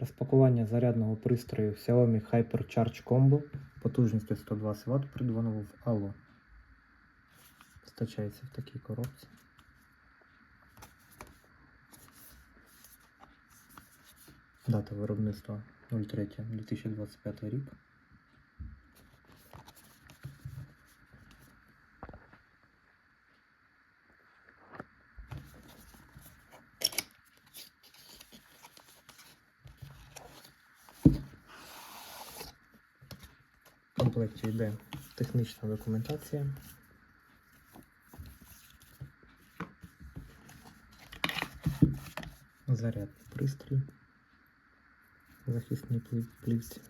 Розпакування зарядного пристрою Xiaomi HyperCharge Combo потужністю 120 Вт придбаного в Allo. Встачається в такій коробці. Дата виробництва 03 2025 рік. В комплекті йде технічна документація. Зарядний пристрій. Захисні плівці.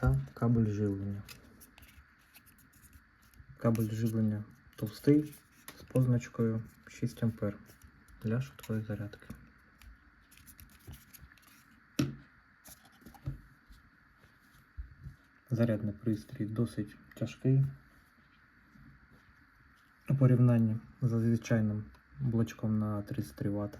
Та кабель живлення. Кабель живлення товстий з позначкою 6 А для швидкої зарядки. Зарядний пристрій досить тяжкий у порівнянні з звичайним блочком на 33 Вт.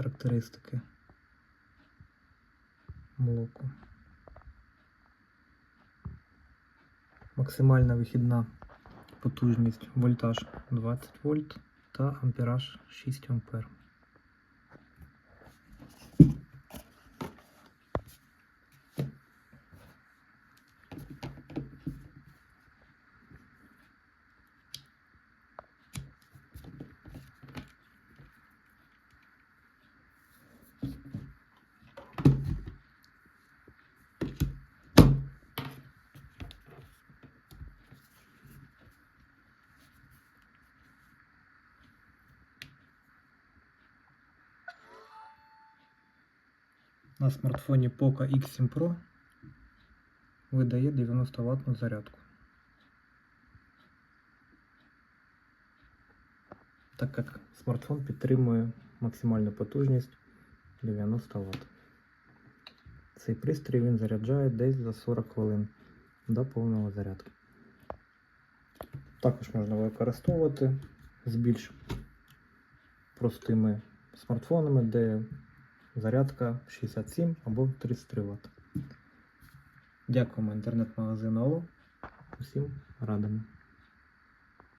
Характеристики блоку. Максимальна вихідна потужність вольтаж 20 вольт та ампераж 6 ампер. На смартфоні Poco X7 Pro видає 90 ваттну зарядку. Так як смартфон підтримує максимальну потужність 90 Вт. Цей пристрій він заряджає десь за 40 хвилин до повного зарядки. Також можна використовувати з більш простими смартфонами, де зарядка 67 або 33 Вт. Дякуємо інтернет-магазину Олу. Усім радимо.